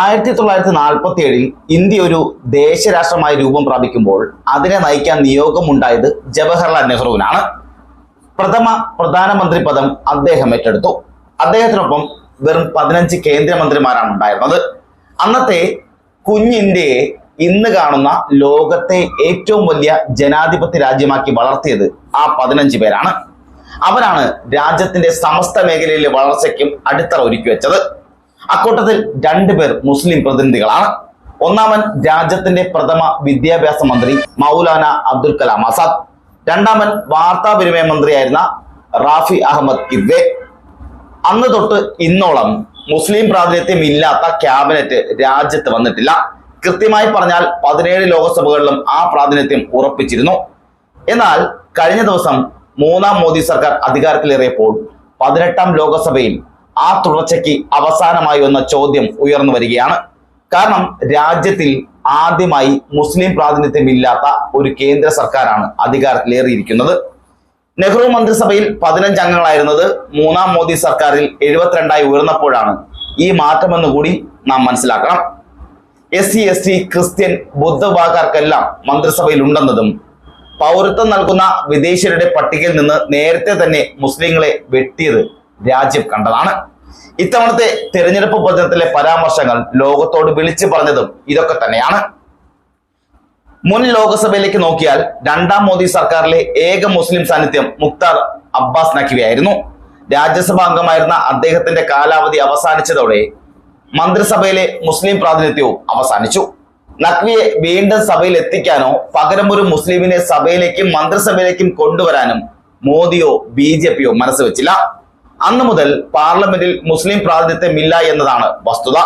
ആയിരത്തി തൊള്ളായിരത്തി നാൽപ്പത്തി ഏഴിൽ ഇന്ത്യ ഒരു ദേശരാഷ്ട്രമായി രൂപം പ്രാപിക്കുമ്പോൾ അതിനെ നയിക്കാൻ നിയോഗമുണ്ടായത് ജവഹർലാൽ നെഹ്റുവിനാണ്. പ്രഥമ പ്രധാനമന്ത്രി പദം അദ്ദേഹം ഏറ്റെടുത്തു. അദ്ദേഹത്തിനൊപ്പം വെറും പതിനഞ്ച് കേന്ദ്രമന്ത്രിമാരാണ് ഉണ്ടായിരുന്നത്. അന്നത്തെ കുഞ്ഞിന്ത്യയെ ഇന്ന് കാണുന്ന ലോകത്തെ ഏറ്റവും വലിയ ജനാധിപത്യ രാജ്യമാക്കി വളർത്തിയത് ആ പതിനഞ്ച് പേരാണ്. അവരാണ് രാജ്യത്തിന്റെ സമസ്ത മേഖലയിലെ വളർച്ചയ്ക്കും അടിത്തറ ഒരുക്കി വെച്ചത് അക്കൂട്ടത്തിൽ രണ്ടുപേർ മുസ്ലിം പ്രതിനിധികളാണ്. ഒന്നാമൻ രാജ്യത്തിന്റെ പ്രഥമ വിദ്യാഭ്യാസ മന്ത്രി മൗലാന അബ്ദുൽ കലാം ആസാദ്. രണ്ടാമൻ വാർത്താവിനിമയ മന്ത്രിയായിരുന്ന റാഫി അഹമ്മദ് കിദ്വെ അന്ന് തൊട്ട് ഇന്നോളം മുസ്ലിം പ്രാതിനിധ്യം ഇല്ലാത്ത ക്യാബിനറ്റ് രാജ്യത്ത് വന്നിട്ടില്ല. കൃത്യമായി പറഞ്ഞാൽ പതിനേഴ് ലോകസഭകളിലും ആ പ്രാതിനിധ്യം ഉറപ്പിച്ചിരുന്നു. എന്നാൽ കഴിഞ്ഞ ദിവസം മൂന്നാം മോദി സർക്കാർ അധികാരത്തിലേറിയപ്പോൾ പതിനെട്ടാം ലോകസഭയിൽ ആ തുടർച്ചയ്ക്ക് അവസാനമായി വന്ന ചോദ്യം ഉയർന്നു വരികയാണ്. കാരണം രാജ്യത്തിൽ ആദ്യമായി മുസ്ലിം പ്രാതിനിധ്യം ഇല്ലാത്ത ഒരു കേന്ദ്ര സർക്കാരാണ് അധികാരത്തിലേറിയിരിക്കുന്നത്. നെഹ്റു മന്ത്രിസഭയിൽ പതിനഞ്ച് അംഗങ്ങളായിരുന്നത് മൂന്നാം മോദി സർക്കാരിൽ എഴുപത്തിരണ്ടായി ഉയർന്നപ്പോഴാണ് ഈ മാറ്റമെന്ന് കൂടി നാം മനസ്സിലാക്കണം. S C S T Christian ബുദ്ധവിഭാഗക്കാർക്കെല്ലാം മന്ത്രിസഭയിൽ ഉണ്ടെന്നതും പൗരത്വം നൽകുന്ന വിദേശികളുടെ പട്ടികയിൽ നിന്ന് നേരത്തെ തന്നെ മുസ്ലിങ്ങളെ വെട്ടിയത് രാജ്യം കണ്ടതാണ്. ഇത്തവണത്തെ തെരഞ്ഞെടുപ്പ് പ്രചരണത്തിലെ പരാമർശങ്ങൾ ലോകത്തോട് വിളിച്ചു പറഞ്ഞതും ഇതൊക്കെ തന്നെയാണ്. മുൻ ലോകസഭയിലേക്ക് നോക്കിയാൽ രണ്ടാം മോദി സർക്കാരിലെ ഏക മുസ്ലിം സാന്നിധ്യം മുക്താർ അബ്ബാസ് നഖ്വിയായിരുന്നു രാജ്യസഭാ അംഗമായിരുന്ന അദ്ദേഹത്തിന്റെ കാലാവധി അവസാനിച്ചതോടെ മന്ത്രിസഭയിലെ മുസ്ലിം പ്രാതിനിധ്യവും അവസാനിച്ചു. നഖ്വിയെ വീണ്ടും സഭയിൽ എത്തിക്കാനോ പകരം ഒരു മുസ്ലിമിനെ സഭയിലേക്കും മന്ത്രിസഭയിലേക്കും കൊണ്ടുവരാനും മോദിയോ ബി ജെ പിയോ മനസ്സ് വെച്ചില്ല അന്നു മുതൽ പാർലമെന്റിൽ മുസ്ലിം പ്രാതിനിധ്യമില്ല എന്നതാണ് വസ്തുത.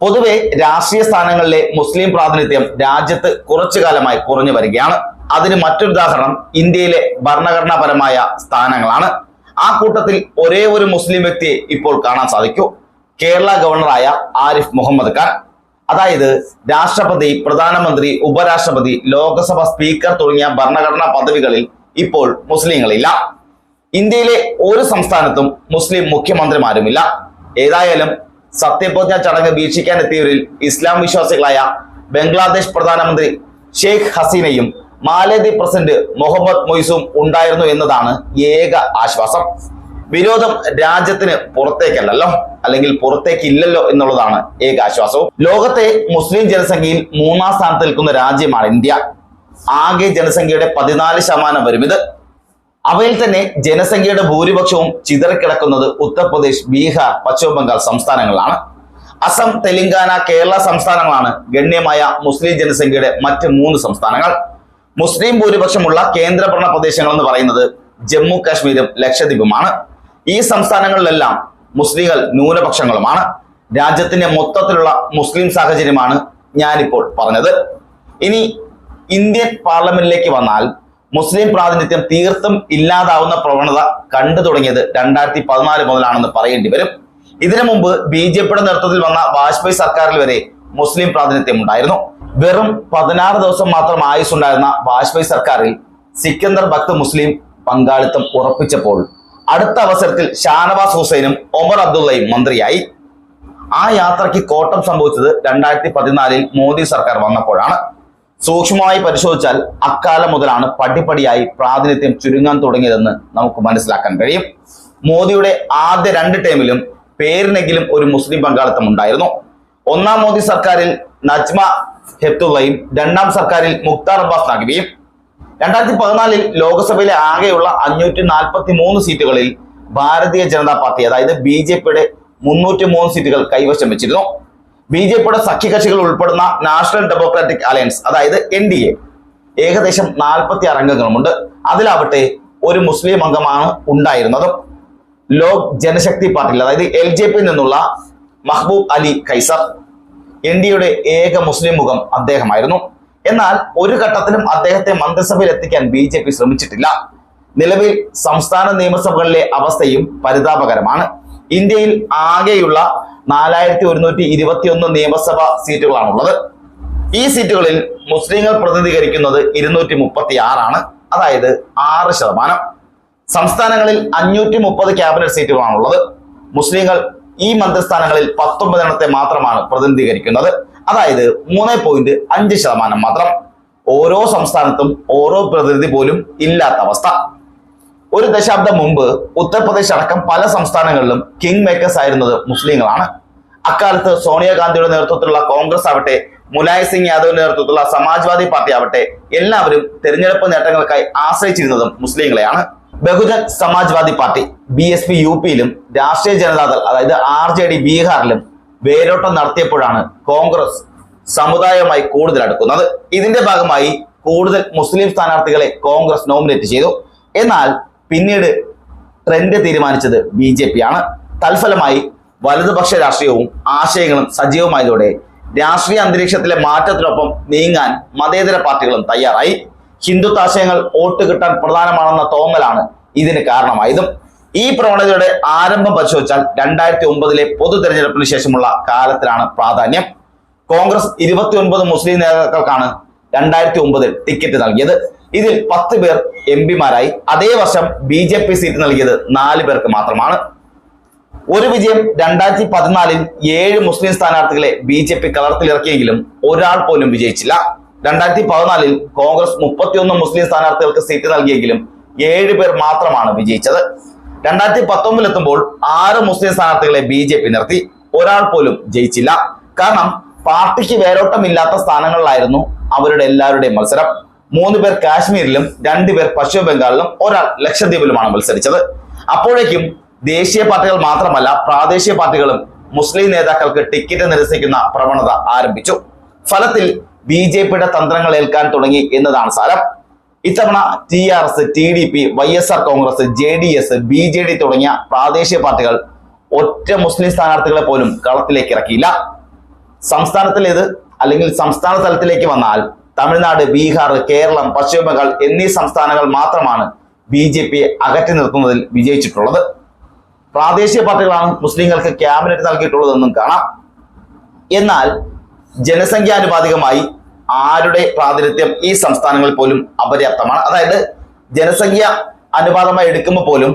പൊതുവെ രാഷ്ട്രീയ സ്ഥാനങ്ങളിലെ മുസ്ലിം പ്രാതിനിധ്യം രാജ്യത്ത് കുറച്ചു കാലമായി കുറഞ്ഞു വരികയാണ്. അതിന് മറ്റൊരു ഉദാഹരണം ഇന്ത്യയിലെ ഭരണഘടനാപരമായ സ്ഥാനങ്ങളാണ്. ആ കൂട്ടത്തിൽ ഒരേ ഒരു മുസ്ലിം വ്യക്തിയെ ഇപ്പോൾ കാണാൻ സാധിക്കൂ. കേരള ഗവർണറായ ആരിഫ് മുഹമ്മദ് ഖാൻ. അതായത് രാഷ്ട്രപതി പ്രധാനമന്ത്രി ഉപരാഷ്ട്രപതി ലോക്സഭ സ്പീക്കർ തുടങ്ങിയ ഭരണഘടനാ പദവികളിൽ ഇപ്പോൾ മുസ്ലിങ്ങളില്ല. ഇന്ത്യയിലെ ഒരു സംസ്ഥാനത്തും മുസ്ലിം മുഖ്യമന്ത്രിമാരുമില്ല. ഏതായാലും സത്യപ്രതിജ്ഞ ചടങ്ങ് വീക്ഷിക്കാൻ എത്തിയവരിൽ ഇസ്ലാം വിശ്വാസികളായ ബംഗ്ലാദേശ് പ്രധാനമന്ത്രി ഷെയ്ഖ് ഹസീനയും മാലദ്വീപ് പ്രസിഡന്റ് മുഹമ്മദ് മൊയ്സും ഉണ്ടായിരുന്നു എന്നതാണ് ഏക ആശ്വാസം. വിരോധം രാജ്യത്തിന് പുറത്തേക്കല്ലല്ലോ? അല്ലെങ്കിൽ പുറത്തേക്കില്ലല്ലോ എന്നുള്ളതാണ് ഏക ആശ്വാസവും. ലോകത്തെ മുസ്ലിം ജനസംഖ്യയിൽ മൂന്നാം സ്ഥാനത്ത് നിൽക്കുന്ന രാജ്യമാണ് ഇന്ത്യ. ആകെ ജനസംഖ്യയുടെ പതിനാല് ശതമാനം വരും ഇത്. അവയിൽ തന്നെ ജനസംഖ്യയുടെ ഭൂരിപക്ഷവും ചിതറിക്കിടക്കുന്നത് ഉത്തർപ്രദേശ് ബീഹാർ പശ്ചിമ ബംഗാൾ സംസ്ഥാനങ്ങളിലാണ് അസം തെലങ്കാന കേരള സംസ്ഥാനങ്ങളാണ് ഗണ്യമായ മുസ്ലിം ജനസംഖ്യയുടെ മറ്റ് മൂന്ന് സംസ്ഥാനങ്ങൾ. മുസ്ലിം ഭൂരിപക്ഷമുള്ള കേന്ദ്രഭരണ പ്രദേശങ്ങൾ എന്ന് പറയുന്നത് ജമ്മു കാശ്മീരും ലക്ഷദ്വീപുമാണ്. ഈ സംസ്ഥാനങ്ങളിലെല്ലാം മുസ്ലിങ്ങൾ ന്യൂനപക്ഷങ്ങളുമാണ്. രാജ്യത്തിന്റെ മൊത്തത്തിലുള്ള മുസ്ലിം സാഹചര്യമാണ് ഞാനിപ്പോൾ പറഞ്ഞത്. ഇനി ഇന്ത്യൻ പാർലമെന്റിലേക്ക് വന്നാൽ മുസ്ലിം പ്രാതിനിധ്യം തീർത്തും ഇല്ലാതാവുന്ന പ്രവണത കണ്ടു തുടങ്ങിയത് രണ്ടായിരത്തി പതിനാല് മുതലാണെന്ന് പറയേണ്ടി വരും. ഇതിനു മുമ്പ് ബി ജെ പിയുടെ നേതൃത്വത്തിൽ വന്ന വാജ്പേയി സർക്കാരിൽ വരെ മുസ്ലിം പ്രാതിനിധ്യം ഉണ്ടായിരുന്നു. വെറും പതിനാറ് ദിവസം മാത്രം ആയുസ് ഉണ്ടായിരുന്ന വാജ്പേയി സർക്കാരിൽ സിക്കന്ദർ ഭക്ത് മുസ്ലിം പങ്കാളിത്തം ഉറപ്പിച്ചപ്പോൾ അടുത്ത അവസരത്തിൽ ഷാനവാസ് ഹുസൈനും ഒമർ അബ്ദുള്ളയും മന്ത്രിയായി. ആ യാത്രയ്ക്ക് കോട്ടം സംഭവിച്ചത് രണ്ടായിരത്തി പതിനാലിൽ മോദി സർക്കാർ വന്നപ്പോഴാണ്. സൂക്ഷ്മമായി പരിശോധിച്ചാൽ അക്കാലം മുതലാണ് പടിപടിയായി പ്രാതിനിധ്യം ചുരുങ്ങാൻ തുടങ്ങിയതെന്ന് നമുക്ക് മനസ്സിലാക്കാൻ കഴിയും. മോദിയുടെ ആദ്യ രണ്ട് ടൈമിലും പേരിനെങ്കിലും ഒരു മുസ്ലിം പങ്കാളിത്തം ഉണ്ടായിരുന്നു. ഒന്നാം മോദി സർക്കാരിൽ നജ്മ ഹെത്തുള്ളയും രണ്ടാം സർക്കാരിൽ മുക്താർ അബ്ബാസ് നഖ്വിയും. രണ്ടായിരത്തി പതിനാലിൽ ലോക്സഭയിലെ ആകെയുള്ള അഞ്ഞൂറ്റി നാൽപ്പത്തി മൂന്ന് സീറ്റുകളിൽ ഭാരതീയ ജനതാ പാർട്ടി അതായത് ബി ജെ പിയുടെ മുന്നൂറ്റി മൂന്ന് സീറ്റുകൾ കൈവശം വെച്ചിരുന്നു. ബി ജെ പിയുടെ സഖ്യകക്ഷികൾ ഉൾപ്പെടുന്ന നാഷണൽ ഡെമോക്രാറ്റിക് അലയൻസ് അതായത് എൻ ഡി എ ഏകദേശം നാൽപ്പത്തി ആറ് അതിലാവട്ടെ ഒരു മുസ്ലിം അംഗമാണ് ഉണ്ടായിരുന്നത്. ലോക് ജനശക്തി പാർട്ടിയിൽ അതായത് എൽ ജെ പിയിൽ നിന്നുള്ള മഹ്ബൂബ് അലി കൈസർ എൻ ഡി എയുടെ ഏക മുസ്ലിം മുഖം അദ്ദേഹമായിരുന്നു. എന്നാൽ ഒരു ഘട്ടത്തിലും അദ്ദേഹത്തെ മന്ത്രിസഭയിൽ എത്തിക്കാൻ ബി ജെ പി ശ്രമിച്ചിട്ടില്ല. നിലവിൽ സംസ്ഥാന നിയമസഭകളിലെ അവസ്ഥയും പരിതാപകരമാണ്. ഇന്ത്യയിൽ ആകെയുള്ള നാലായിരത്തി ഒരുന്നൂറ്റി ഇരുപത്തി ഒന്ന് നിയമസഭാ സീറ്റുകളാണുള്ളത്. ഈ സീറ്റുകളിൽ മുസ്ലിങ്ങൾ പ്രതിനിധീകരിക്കുന്നത് ഇരുന്നൂറ്റി മുപ്പത്തി ആറാണ് അതായത് ആറ് ശതമാനം. സംസ്ഥാനങ്ങളിൽ അഞ്ഞൂറ്റി മുപ്പത് ക്യാബിനറ്റ് സീറ്റുകളാണുള്ളത്. മുസ്ലിങ്ങൾ ഈ മന്ത്രിസ്ഥാനങ്ങളിൽ പത്തൊമ്പതെണ്ണത്തെ മാത്രമാണ് പ്രതിനിധീകരിക്കുന്നത്. അതായത് മൂന്ന് പോയിന്റ് അഞ്ച് ശതമാനം മാത്രം. ഓരോ സംസ്ഥാനത്തും ഓരോ പ്രതിനിധി പോലും ഇല്ലാത്ത അവസ്ഥ. ഒരു ദശാബ്ദം മുമ്പ് ഉത്തർപ്രദേശ് അടക്കം പല സംസ്ഥാനങ്ങളിലും കിങ് മേക്കേഴ്സ് ആയിരുന്നത് മുസ്ലിങ്ങളാണ്. അക്കാലത്ത് സോണിയാഗാന്ധിയുടെ നേതൃത്വത്തിലുള്ള കോൺഗ്രസ് ആവട്ടെ മുലായം സിംഗ് യാദവിന്റെ നേതൃത്വത്തിലുള്ള സമാജ്വാദി പാർട്ടി ആവട്ടെ എല്ലാവരും തെരഞ്ഞെടുപ്പ് നേട്ടങ്ങൾക്കായി ആശ്രയിച്ചിരുന്നതും മുസ്ലിങ്ങളെയാണ്. Bahujan Samajwadi party B S P U പിയിലും Rashtriya Janata Dal അതായത് ആർ ജെ ഡി ബീഹാറിലും വേരോട്ടം നടത്തിയപ്പോഴാണ് കോൺഗ്രസ് സമുദായവുമായി കൂടുതൽ അടുക്കുന്നത്. ഇതിന്റെ ഭാഗമായി കൂടുതൽ മുസ്ലിം സ്ഥാനാർത്ഥികളെ കോൺഗ്രസ് നോമിനേറ്റ് ചെയ്തു. എന്നാൽ പിന്നീട് ട്രെൻഡ് തീരുമാനിച്ചത് ബി ജെ പി ആണ്. തൽഫലമായി വലതുപക്ഷ രാഷ്ട്രീയവും ആശയങ്ങളും സജീവമായതോടെ രാഷ്ട്രീയ അന്തരീക്ഷത്തിലെ മാറ്റത്തിനൊപ്പം നീങ്ങാൻ മതേതര പാർട്ടികളും തയ്യാറായി. ഹിന്ദുത്വാശയങ്ങൾ വോട്ട് കിട്ടാൻ പ്രധാനമാണെന്ന തോന്നലാണ് ഇതിന് കാരണമായതും. ഈ പ്രവണതയുടെ ആരംഭം പരിശോധിച്ചാൽ രണ്ടായിരത്തി ഒമ്പതിലെ പൊതു തെരഞ്ഞെടുപ്പിന് ശേഷമുള്ള കാലത്തിലാണ് പ്രാധാന്യം. കോൺഗ്രസ് ഇരുപത്തിയൊൻപത് മുസ്ലിം നേതാക്കൾക്കാണ് രണ്ടായിരത്തി ഒമ്പതിൽ ടിക്കറ്റ് നൽകിയത്. ഇതിൽ പത്ത് പേർ എം പിമാരായി. അതേ വർഷം ബി ജെ പി സീറ്റ് നൽകിയത് നാല് പേർക്ക് മാത്രമാണ്. ഒരു വിജയം രണ്ടായിരത്തി പതിനാലിൽ ഏഴ് മുസ്ലിം സ്ഥാനാർത്ഥികളെ ബി ജെ പി കളർത്തിലിറക്കിയെങ്കിലും ഒരാൾ പോലും വിജയിച്ചില്ല. രണ്ടായിരത്തി പതിനാലിൽ കോൺഗ്രസ് മുപ്പത്തിയൊന്ന് മുസ്ലിം സ്ഥാനാർത്ഥികൾക്ക് സീറ്റ് നൽകിയെങ്കിലും ഏഴ് പേർ മാത്രമാണ് വിജയിച്ചത്. രണ്ടായിരത്തി പത്തൊമ്പതിലെത്തുമ്പോൾ ആറ് മുസ്ലിം സ്ഥാനാർത്ഥികളെ ബി ജെ പി നിർത്തി. ഒരാൾ പോലും ജയിച്ചില്ല. കാരണം പാർട്ടിക്ക് വേരോട്ടമില്ലാത്ത സ്ഥാനങ്ങളിലായിരുന്നു അവരുടെ എല്ലാവരുടെയും മത്സരം. മൂന്ന് പേർ കാശ്മീരിലും രണ്ടുപേർ പശ്ചിമ ബംഗാളിലും ഒരാൾ ലക്ഷദ്വീപിലുമാണ് മത്സരിച്ചത്. അപ്പോഴേക്കും ദേശീയ പാർട്ടികൾ മാത്രമല്ല പ്രാദേശിക പാർട്ടികളും മുസ്ലിം നേതാക്കൾക്ക് ടിക്കറ്റ് നിരസിക്കുന്ന പ്രവണത ആരംഭിച്ചു. ഫലത്തിൽ ബി ജെ പിയുടെ തന്ത്രങ്ങൾ ഏൽക്കാൻ തുടങ്ങി എന്നതാണ് സാരം. ഇത്തവണ T R S T D P Y S R Congress J D S B J D തുടങ്ങിയ പ്രാദേശിക പാർട്ടികൾ ഒറ്റ മുസ്ലിം സ്ഥാനാർത്ഥികളെ പോലും കളത്തിലേക്ക് ഇറക്കിയില്ല. സംസ്ഥാനത്തിലേത് അല്ലെങ്കിൽ സംസ്ഥാന തലത്തിലേക്ക് വന്നാൽ തമിഴ്നാട് ബീഹാർ കേരളം പശ്ചിമ ബംഗാൾ എന്നീ സംസ്ഥാനങ്ങൾ മാത്രമാണ് ബി ജെ പിയെ അകറ്റി നിർത്തുന്നതിൽ വിജയിച്ചിട്ടുള്ളത്. പ്രാദേശിക പാർട്ടികളാണ് മുസ്ലിങ്ങൾക്ക് ക്യാബിനറ്റ് നൽകിയിട്ടുള്ളതെന്നും കാണാം. എന്നാൽ ജനസംഖ്യാനുപാതികമായി ആരുടെ പ്രാതിനിധ്യം ഈ സംസ്ഥാനങ്ങളിൽ പോലും അപര്യാപ്തമാണ്? അതായത് ജനസംഖ്യ അനുപാതമായി എടുക്കുമ്പോൾ പോലും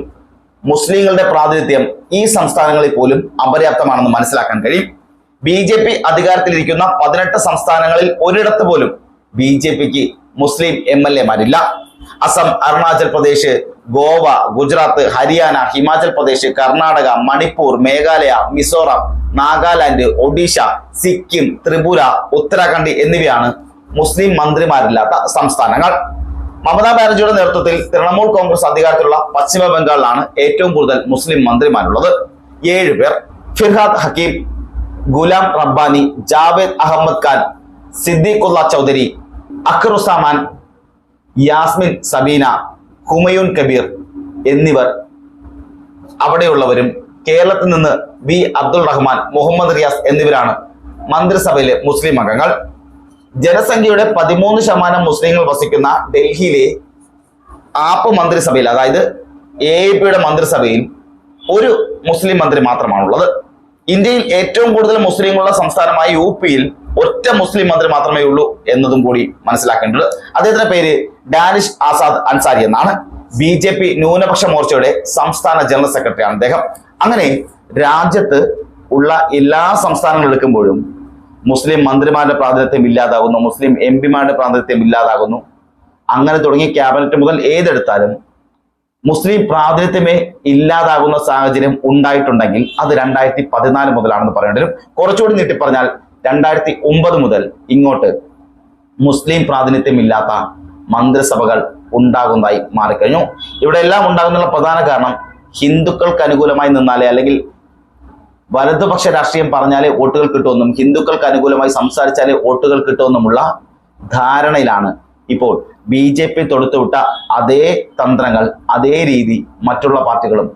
മുസ്ലിങ്ങളുടെ പ്രാതിനിധ്യം ഈ സംസ്ഥാനങ്ങളിൽ പോലും അപര്യാപ്തമാണെന്ന് മനസ്സിലാക്കാൻ കഴിയും. ബി ജെ പി അധികാരത്തിലിരിക്കുന്ന പതിനെട്ട് സംസ്ഥാനങ്ങളിൽ ഒരിടത്ത് പോലും ബി ജെ പിക്ക് മുസ്ലിം എം എൽ എമാരില്ല. അസം അരുണാചൽ പ്രദേശ് ഗോവ ഗുജറാത്ത് ഹരിയാന ഹിമാചൽ പ്രദേശ് കർണാടക മണിപ്പൂർ മേഘാലയ മിസോറാം നാഗാലാൻഡ് ഒഡീഷ സിക്കിം ത്രിപുര ഉത്തരാഖണ്ഡ് എന്നിവയാണ് മുസ്ലിം മന്ത്രിമാരില്ലാത്ത സംസ്ഥാനങ്ങൾ. മമതാ ബാനർജിയുടെ നേതൃത്വത്തിൽ തൃണമൂൽ കോൺഗ്രസ് അധികാരത്തിലുള്ള പശ്ചിമ ബംഗാളിലാണ് ഏറ്റവും കൂടുതൽ മുസ്ലിം മന്ത്രിമാരുള്ളത്. ഏഴ് പേർ. ഫിർഹാദ് ഹക്കീം ഗുലാം റബ്ബാനി ജാവേദ് അഹമ്മദ് ഖാൻ സിദ്ദീഖുള്ള ചൗധരി അക്റുസാമാൻ യാസ്മിൻ സബീന ഹുമയൂൻ കബീർ എന്നിവർ അവിടെയുള്ളവരും കേരളത്തിൽ നിന്ന് വി. അബ്ദുൾ റഹ്മാൻ മുഹമ്മദ് റിയാസ് എന്നിവരാണ് മന്ത്രിസഭയിലെ മുസ്ലിം അംഗങ്ങൾ. ജനസംഖ്യയുടെ പതിമൂന്ന് ശതമാനം മുസ്ലിങ്ങൾ വസിക്കുന്ന ഡൽഹിയിലെ ആപ്പ് മന്ത്രിസഭയിൽ അതായത് എ പിയുടെ മന്ത്രിസഭയിൽ ഒരു മുസ്ലിം മന്ത്രി മാത്രമാണുള്ളത്. ഇന്ത്യയിൽ ഏറ്റവും കൂടുതൽ മുസ്ലിങ്ങളുള്ള സംസ്ഥാനമായ യു പിയിൽ ഒറ്റ മുസ്ലിം മന്ത്രി മാത്രമേ ഉള്ളൂ എന്നതും കൂടി മനസ്സിലാക്കേണ്ടത്. അദ്ദേഹത്തിന്റെ പേര് ഡാനിഷ് ആസാദ് അൻസാരി എന്നാണ്. ബി ജെ പി ന്യൂനപക്ഷ മോർച്ചയുടെ സംസ്ഥാന ജനറൽ സെക്രട്ടറിയാണ് അദ്ദേഹം. അങ്ങനെ രാജ്യത്ത് ഉള്ള എല്ലാ സംസ്ഥാനങ്ങളും എടുക്കുമ്പോഴും മുസ്ലിം മന്ത്രിമാരുടെ പ്രാതിനിധ്യം ഇല്ലാതാകുന്നു മുസ്ലിം എം പിമാരുടെ പ്രാതിനിധ്യം ഇല്ലാതാകുന്നു. അങ്ങനെ തുടങ്ങി ക്യാബിനറ്റ് മുതൽ ഏതെടുത്താലും മുസ്ലിം പ്രാതിനിധ്യമേ ഇല്ലാതാകുന്ന സാഹചര്യം ഉണ്ടായിട്ടുണ്ടെങ്കിൽ അത് രണ്ടായിരത്തി പതിനാല് മുതലാണെന്ന് പറയേണ്ടി വരും. കുറച്ചുകൂടി നീട്ടി പറഞ്ഞാൽ രണ്ടായിരത്തി ഒമ്പത് മുതൽ ഇങ്ങോട്ട് മുസ്ലിം പ്രാതിനിധ്യമില്ലാത്ത മന്ത്രിസഭകൾ ഉണ്ടാകുന്നതായി മാറിക്കഴിഞ്ഞു. ഇവിടെ എല്ലാം ഉണ്ടാകുന്നുള്ള പ്രധാന കാരണം ഹിന്ദുക്കൾക്ക് അനുകൂലമായി നിന്നാലേ അല്ലെങ്കിൽ വലതുപക്ഷ രാഷ്ട്രീയം പറഞ്ഞാലേ വോട്ടുകൾ കിട്ടുമെന്നും ഹിന്ദുക്കൾക്ക് അനുകൂലമായി സംസാരിച്ചാലേ വോട്ടുകൾ കിട്ടുമെന്നുമുള്ള ധാരണയിലാണ് ഇപ്പോൾ ബി ജെ പി തൊടുത്തുവിട്ട അതേ തന്ത്രങ്ങൾ അതേ രീതി മറ്റുള്ള പാർട്ടികളും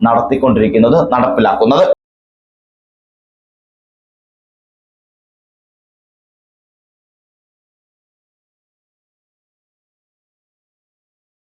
നടത്തിക്കൊണ്ടിരിക്കുന്നത് നടപ്പിലാക്കുന്നത്.